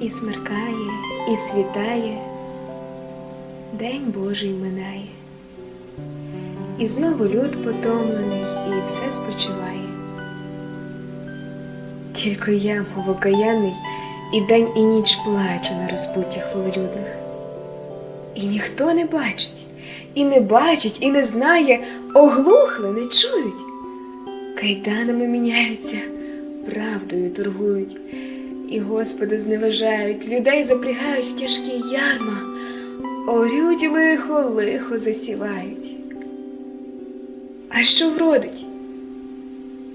І смеркає, і світає, День Божий минає. І знову люд потомлений, і все спочиває. Тільки я, мов окаянний, і день і ніч плачу на розпуттях волелюдних. І ніхто не бачить, і не бачить, і не знає, оглухли, не чують. Кайданами міняються, правдою торгують, і Господа зневажають, людей запрягають в тяжкі ярма, орють лихо, лихо засівають. А що вродить?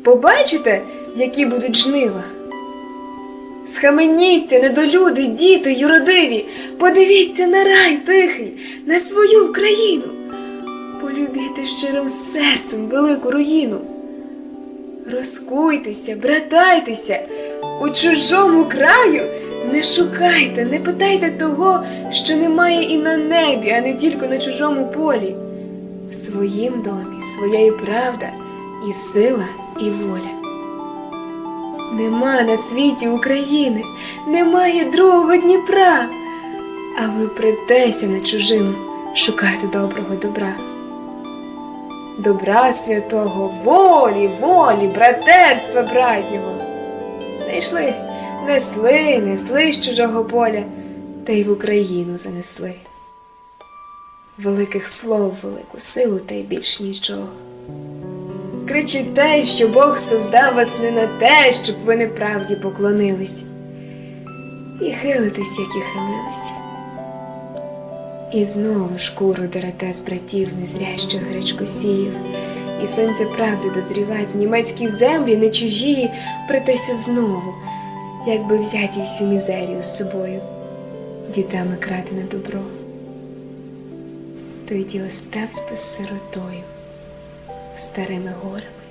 Побачите, які будуть жнива? Схаменіться, недолюди, діти юродиві, подивіться на рай тихий, на свою Україну, полюбіте щирим серцем велику руїну. Розкуйтеся, братайтеся, у чужому краю не шукайте, не питайте того, що немає і на небі, а не тільки на чужому полі. В своїм домі своя і правда, і сила, і воля. Нема на світі України, немає другого Дніпра, а ви притеся на чужину шукати доброго добра. Добра святого, волі, волі, братерства братнього. Знайшли, несли, несли з чужого поля, та й в Україну занесли. Великих слов, велику силу та й більш нічого. Кричите, що Бог создав вас не на те, щоб ви неправді поклонились, і хилитесь, як і хилились. І знову шкуру дерете з братів незрящих гречкосіїв, і сонце правди дозрівать в німецькій землі не чужі, притеся знову, якби взяті всю мізерію з собою, дітами крати на добро. Тоді оставсь би з сиротою, старими горами.